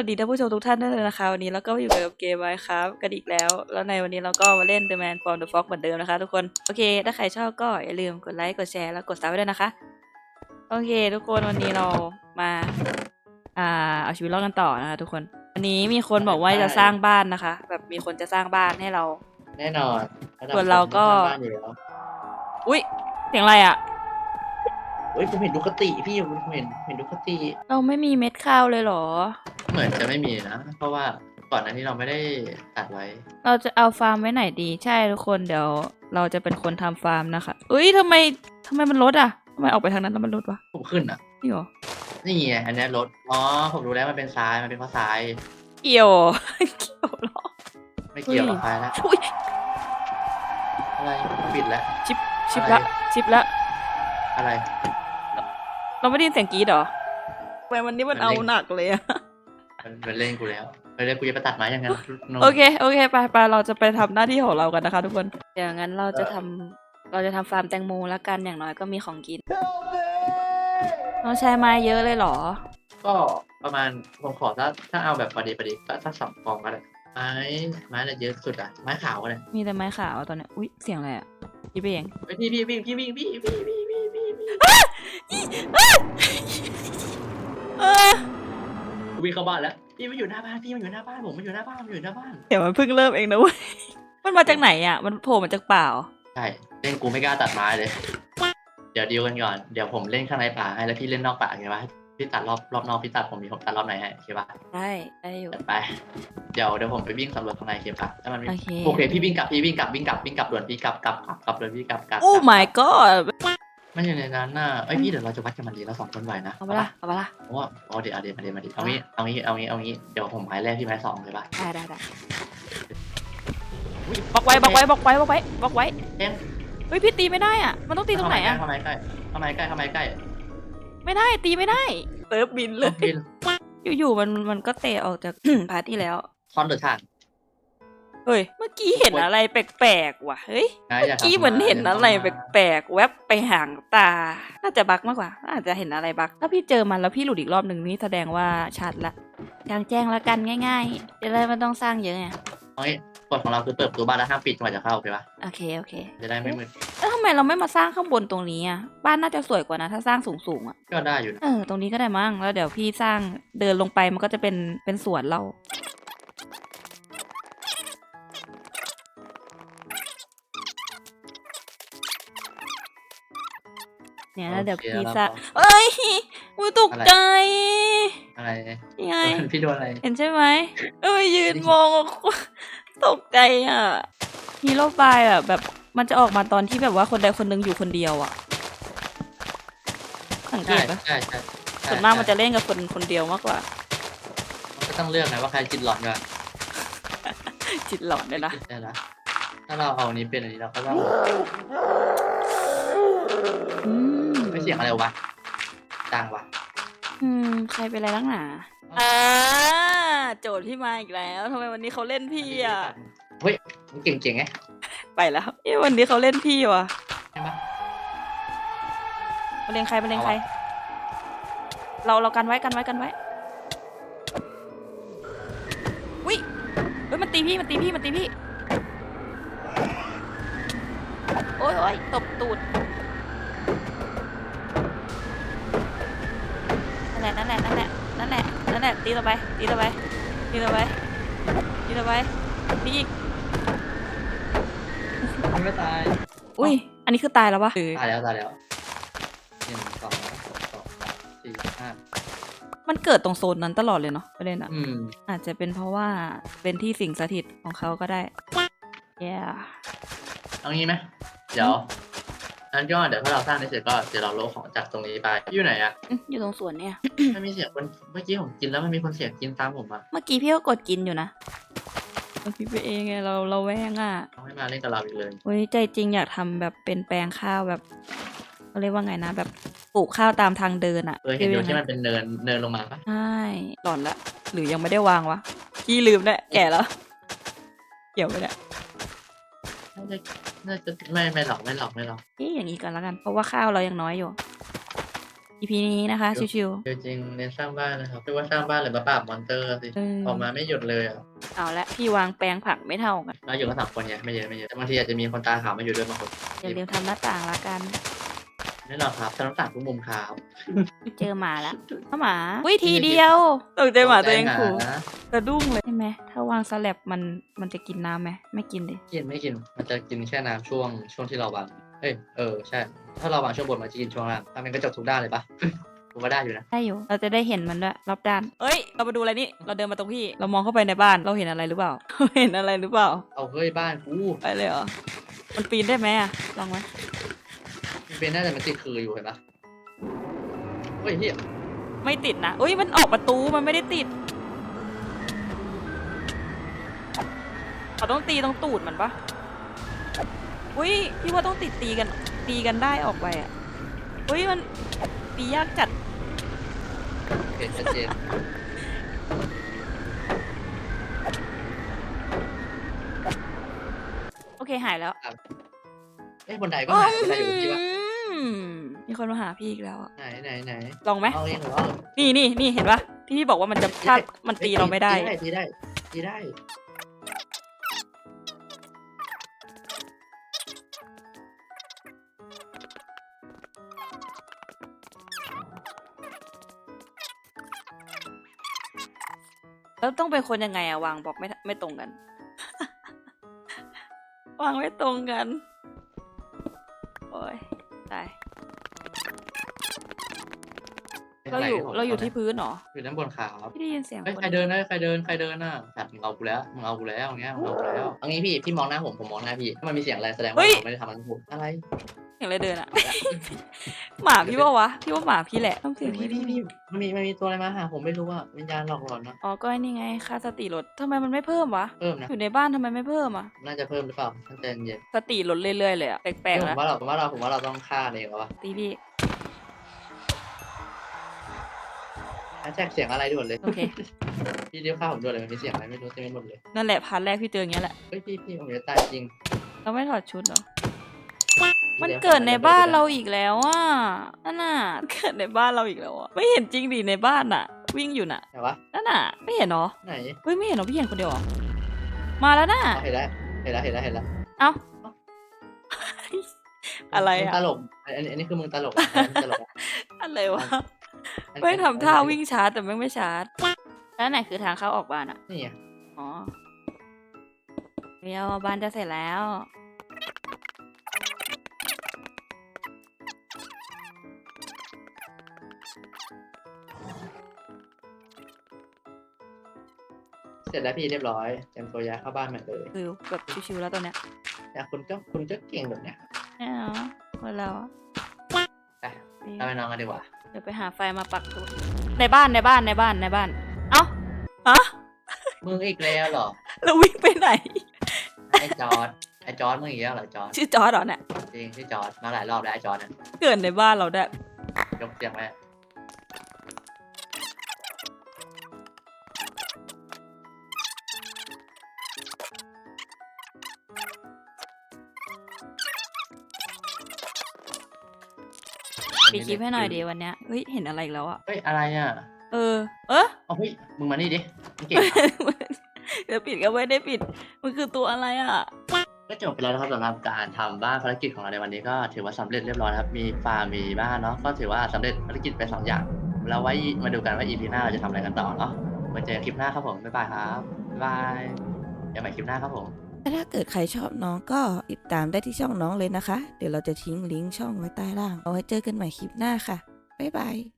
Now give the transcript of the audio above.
สวัสดีท่านผู้ชมทุกท่านด้วยนะคะ วันนี้เราก็อยู่กับเกมไว้ครับกันอีกแล้ว แล้วในวันนี้เราก็มาเล่น The Man from the Fox เหมือนเดิมนะคะทุกคน โอเค ถ้าใครชอบก็อย่าลืมกดไลค์ กดแชร์ แล้วกดซับไว้ด้วยนะคะ โอเค ทุกคนวันนี้เรามา อ่า เอาชีวิตรอดกันต่อนะคะทุกคน วันนี้มีคนบอกว่าจะสร้างบ้านนะคะ แบบมีคนจะสร้างบ้านให้เรา แน่นอนะดับส่วนเราก็คนที่ทำบ้านอยู่แล้วอุ้ยเสียงอะไรอะ่ะเฮ้ยผมเห็นดูคติพี่ผมเห็นเห็นดูคติ เราไม่มีเม็ดข้าวเลยเหรอเห มือนจะไม่มีนะ เพราะว่าก่อนหน้านี้เราไม่ได้ตัดไว้ เราจะเอาฟาร์มไว้ไหนดี ใช่ทุกคนเดี๋ยวเราจะเป็นคนทำฟาร์มนะคะอุ้ยทำไมทำไมมันลดอะทำไมออกไปทางนั้นแล้วมันลดวะผมขึ้นอะ นี่เหรอนี่ไงอันเนี้ยรถอ๋อผมรู้แล้วมันเป็นทรายมันเป็นเพราะทรายเกี่ยว เกี่ยวเหรอ ไม่เกี่ยวกับทรายแล้วอุ้ยอะไรปิดแล้ว ชิปชิปอะไรละชิปละ อะไร เราไม่ได้ยินเสียงกรีดเหรอทำไมวันนี้มันมันเอาเล่นหนักเลยอะ มันมันเล่นกูแล้วไปเลยกูจะไปตัดไม้ยังไงโนโอเค โอเค ไปไปเราจะไปทำหน้าที่ของเรากันนะคะ ทุกคนอย่างนั้นเราจะทำเราจะทำฟาร์มแตงโมแล้วกันอย่างน้อยก็มีของกินเราใช้ไม้เยอะเลยเหรอ ก็ประมาณผมขอถ้าถ้าเอาแบบประเดี๋ยวประเดี๋ยวก็สักสองฟองก็ได้ไม้ไม้อะไรเยอะสุดอะไม้ขาวก็ได้มีแต่ไม้ขาวตอนเนี้ยอุ้ยเสียงอะไรอะคิดไปเองเฮ้ยพี่พี่พี่พี่พี่พี่พี่พี่พี่พี่พี่เออกู วิ่งเข้าบ้านแล้วพี่มันอยู่หน้าบ้านพี่มันอยู่หน้าบ้านผมมันอยู่หน้าบ้านมันอยู่หน้าบ้านเดี๋ยวมันเพิ่งเริ่มเองนะเว้ย มันมาจากไหนอะ มันโผล่มาจากเปล่าใช่เล่นกูไม่กล้าตัดไม้เลย เดี๋ยวดีลกันก่อนเดี๋ยวผมเล่นข้างในป่าให้แล้วพี่เล่นนอกป่าโอเคปะพี่ตัดรอบรอบนอกพี่ตัดผมมีผมตัดรอบในให้โอเคปะได้ได้อยู่ จัดไป เดี๋ยวเดี๋ยวผมไปวิ่งสำรวจข้างในโอเคปะถ้ามันวิ่งโอเค โอเคพี่วิ่งกลับพี่วิ่งกลับวิ่งกลับวิ่งกลับด่วนพี่กลับกลับกลับกลับด่วนพี่กลับกลับโอ้ กลับ my god มันอยู่ในนั้นน่ะเอ้ยพี่เดี๋ยวเราจะวัดกันมันดีเราสองคนไหวนะเอาไปละเอาไปละเพราะว่าเอาเดี๋ยวเอาเดี๋ยวมาเดี๋ยวมาเดี๋ยวเอางี้เอางี้เอางี้เอางี้เดี๋ยวผมไม้แรกพี่ไม้สองเลยปะได้ได้ได้บล็อกไว้บล็อกไว้บล็อกไว้บล็อกไว้บล็อกไว้เอ็มเฮ้ยพี่ตีไม่ได้อะมันต้องตีตรงไหนอะทำไมใกล้ทำไมใกล้ทำไมใกล้ ไม่ได้ตีไม่ได้เติร์ฟบินเลยบินอยู่ๆมันมันก็เตะออกจากพาร์ทที่แล้วคอนเดอร์ทาน เฮ้ย เมื่อกี้เห็นอะไรแปลกๆว่ะ เฮ้ยนะเมื่อกี้เหมือนเห็นอะไรแปลกๆ แวบไปห่างตา น่าจะบักมากกว่า อาจจะเห็นอะไรบัก ถ้าพี่เจอมันแล้วพี่หลุดอีกรอบหนึ่งนี่แสดงว่าชัดละกลางแจ้งละกันง่ายๆเดี๋ยวเลยมันต้องสร้างเยอะไงเอางี้กฎของเราคือเปิดประตูบ้านแล้วห้ามปิดจนกว่าจะเข้าโอเคปะโอเคโอเค จะได้ไม่มืดแล้วทำไมเราไม่มาสร้างข้างบนตรงนี้อะ บ้านน่าจะสวยกว่านะ ถ้าสร้างสูงๆอะ ก็ได้อยู่นะ เออ ตรงนี้ก็ได้มั้ง แล้วเดี๋ยวพี่สร้างเดินลงไปมันก็จะเป็นเป็นสวนเรา เนี่ยแล้วเดี๋ยวพี่สร้างเอ้ยอุ้ยตกใจอะไรยังไงพี่โดนอะไร เห็นใช่ไหมเอ้ยยืนมองตกใจอะฮีโร่บายอะแบบมันจะออกมาตอนที่แบบว่าคนใดคนหนึงอยู่คนเดียวอะสังเกใช่ตปะใช่ใช่ส่วนมากมันจะเล่นกับคนคนเดียวมากกว่ามันก็ต้องเลือกนะว่าใครจิตหลอนกันจิตหลอนเลยนะใช่ละถ้าเราเอาอันนี้เป็นอันนี้เราก็ต้องอืมไม่ เสียงอะไรวะ ดังวะอืม ใครเป็นอะไรนักหนาอ่าโจทย์พี่มาอีกแล้วทำไมวันนี้เขาเล่นพี่อะ เฮ้ยมันเก่งๆไงไปแล้วเอ้วันนี้เขาเล่นพี่ว่ะใช่ปะมาเล่นใครมาเล่นใครเอาเราเรากันไว้กันไว้กันไว้วิเฮ้ยมันตีพี่มันตีพี่มันตีพี่ โอ้ยโอ้ยตบตูด นแหละนั่นแหละนั่นแหละ นั่นแหละ ตีต่อไป ตีต่อไป ตีต่อไป ตีต่อไปตีอีก มันไม่ตาย อุ้ย อันนี้คือตายแล้ววะตายแล้วตายแล้วหนึ่งสองสามสองสามสี่ห้ามันเกิดตรงโซนนั้นตลอดเลยเนาะประเด็นอะอืมอาจจะเป็นเพราะว่าเป็นที่สิงสถิตของเขาก็ได้ yeah เอางี้ไหมเดี๋ยว นั้นก็เดี๋ยวถ้าเราสร้างได้เสร็จก็เดี๋ยวเราโลของจากตรงนี้ไปอยู่ไหนอะอืมอยู่ตรงสวนเนี่ย มันมีเสียงคนเมื่อกี้ผมกินแล้วมันมีคนเสียงกินตามผมอะเมื่อกี้พี่ก็กดกินอยู่นะเราคิดไปเองไงเราเราแวงอะเขาให้มาเล่นกับเราอีกเลยเฮ้ยใจจริงอยากทำแบบเป็นแปลงข้าวแบบเขาเรียกว่าไงนะ แบบปลูกข้าวตามทางเดินอะเคยเห็นอยู่ที่มัมันเป็นเนินเนินลงมาปะใช่หลอนละหรือยังไม่ได้วางวะกี้ลืมแหละแก่แล้วเกี่ยวไปเนี่ยน่าจะ น่าจะไม่ไม่หลอกไม่หลอกไม่หลอกนี่อย่างนี้กันแล้วกัน เพราะว่าข้าวเรายังน้อยอยู่ EP นี้นะคะ ชิวจริงๆเน้นสร้างบ้านนะครับไม่ว่าสร้างบ้านหรือมาปราบมอนเตอร์สิๆเออ ออกมาไม่หยุดเลยอะเอาละพี่วางแปลงผักไม่เท่ากันเราอยู่กันสามคนไงไม่เยอะไม่เยอะแต่บางทีอาจจะมีคนตาขาวมาอยู่ด้วยบางคนอย่าลืมทำหน้าต่างละกัน แน่นอนครับสำหรับต่างทุกมุมครับเจอหมาแล้วหมาอุ้ยทีเดียวตกใจหมาตัวเองขู่นะกระดุ้งเลยใช่ไหมถ้าวางสลับมันมันจะกินน้ำไหมไม่กินดิกินไม่กิน มันจะกินแค่น้ำช่วงช่วงที่เราวางเอ้ยเออใช่ ถ้าเราวางช่วงบนมันจะกินช่วงล่างถ้ามันกระจกทุกด้านเลยปะผมว่าได้อยู่นะ ได้อยู่ เราจะได้เห็นมันด้วยรอบด้าน เอ้ย เรามาดูอะไรนี่ เราเดินมาตรงพี่ เรามองเข้าไปในบ้าน เราเห็นอะไรหรือเปล่า เห็นอะไรหรือเปล่า เอาเฮ้ยบ้านกู ไปเลยเหรอ มันปีนได้ไหมอะลองไหมมัน เป็นน่าจะมันติดคืออยู่เห็นปะเฮ้ยเฮียไม่ติดนะอุ้ยมันออกประตูมันไม่ได้ติดเขาต้องตีตรงตูดมันปะอุ้ยพี่ว่าต้องติดตีกัน ตีกันได้ออกไปอะอุ้ยมันตียากจัดเห็นชัดเจนโอเคหายแล้ว เอ้ยบนไดก็หายบนไดอยู่กับพี่ปะอื มมีคนมาหาพี่อีกแล้วอะไหนไหนไหนลองไหมเอาเองเหรอเอานี่นี่นี่เห็นปะที่พี่บอกว่ามันจะถ้ามันตีเราไม่ได้ตีได้ ตีได้ตีได้แล้วต้องเป็นคนยังไงอะวางบอกไม่ไม่ตรงกัน วางไม่ตรงกัน โอ้ย ตาย เราอยู่ เราอยู่ที่พื้นเหรออยู่ด้านบนขาครับพี่ได้ยินเสียงเฮ้ยคนใครเดินนะใครเดินใครเดินน่ะจัดมึงเอากูแล้วมึงเอากูแล้วอย่างเงี้ยมึงเอากูแล้วเอางี้พี่พี่มองหน้าผมผมมองหน้าพี่ถ้ามันมีเสียงอะไรแสดงว่าผมไม่ได้ทำอะไรผมอะไรเสียงอะไรเดินอะ หมาพี่ว่าวะพี่ว่าหมาพี่แหละต้องเสียงพี่ไม่พี่ดีพี่มันมีมันมีตัวอะไรมาหาผมไม่รู้อะวิญญาณหลอกหลอนนะอ๋อก็ไอ้นี่ไงค่าสติลดทำไมมันไม่เพิ่มวะ เพิ่มนะ อยู่ในบ้านทำไมไม่เพิ่มอะน่าจะเพิ่มหรือเปล่าตั้งแต่เย็นสติลดเรื่อยๆเลยอะแปลกผๆมนะว่าเราผมว่าเราผมว่าเราต้องฆ่าเองวะตีพี่แฮชแท็กเสียงอะไรด่วนเลย โอเค พี่เรียกฆ่าผมด่วนเลยมันมีเสียงอะไรไม่รู้เต็มไปหมดเลย นั่นแหละพาร์ทแรกพี่เจออย่างเงี้ยแหละ เฮ้ยพี่พี่ผมจะตายจริง เราไม่ถอดชุดเหรอพี่ มันลี้ยวเกิดในบ้านข้เราอีกแล้วอะนั่นน่ะเกิดในบ้านเราอีกแล้วอะไม่เห็นจริงดิในบ้านน่ะ วิ่งอยู่น่ะไหนวะนั่นน่ะ ไม่เห็นเหรอไหนเฮ้ยไม่เห็นเหรอพี่เห็นคนเดียวเหรอมาแล้วน่ะอ๋อเห็นแล้วเห็นแล้วเห็นแล้วเห็นแล้วเอ้าอะไรมึงอะตลกอันนี้อันนี้คือมึงตลกอะอันนี้มึงตลกอะอะไรวะอันนี้ไม่ทำท่าวิ่งชาร์จแต่ไม่งไม่ชาร์จแล้วไหนคือทางเข้าออกบ้านอะนี่ไงอ๋อเดียวบ้านจะเสร็จแล้ว เสร็จแล้วพี่เรียบร้อยเตรียมตัวย้ายเข้าบ้านใหม่เลยคือแบบชิวๆแล้วตอนเนี้ยแต่คุณก็คุณก็เก่งแบบเนี้ยไม่เอาคนเราอะไปเราไปนอนกันดีกว่าเดี๋ยวไปหาไฟมาปักตัวในบ้านในบ้านในบ้านในบ้าน เอ้าฮะมึงอีกแล้วเหรอแล้ววิ่งไปไหน ไอ้จอร์ดไอ้จอร์ดมึงอีกแล้วเหรอจอร์ดชื่อจอร์ดเหรอเนี่ยจริงที่จอร์ดมาหลายรอบแล้วไอ้จอร์ดเนี่ยเกิดในบ้านเราได้วยยกเสียงไว้ ปีคลิปให้หน่อยดีวันเนี้ยเฮ้ยเห็นอะไรอีกแล้วอะเฮ้ยอะไรอะ เออ เออเอาเฮ้ยมึงมานี่ดิมึงเก่งอะเดี๋ยวปิดก็ไม่ได้ปิด มันคือตัวอะไรอะก็จบไปแล้วนะครับสำหรับการทำบ้านภารกิจของเราในวันนี้ก็ถือว่าสำเร็จเรียบร้อยนะครับมีฟาร์มมีบ้านเนาะก็ถือว่าสำเร็จภารกิจไปสองอย่างแล้วไว้มาดูกันว่า EP หน้าเราจะทำอะไรกันต่อเนาะไว้เจอกันคลิปหน้าครับผมบ๊ายบายครับบ๊ายบายเดี๋ยวใหม่คลิปหน้าครับผม ถ้าเกิดใครชอบน้องก็ติดตามได้ที่ช่องน้องเลยนะคะ เดี๋ยวเราจะทิ้งลิงก์ช่องไว้ใต้ล่าง เอาไว้เจอกันใหม่คลิปหน้าค่ะ บ๊ายบาย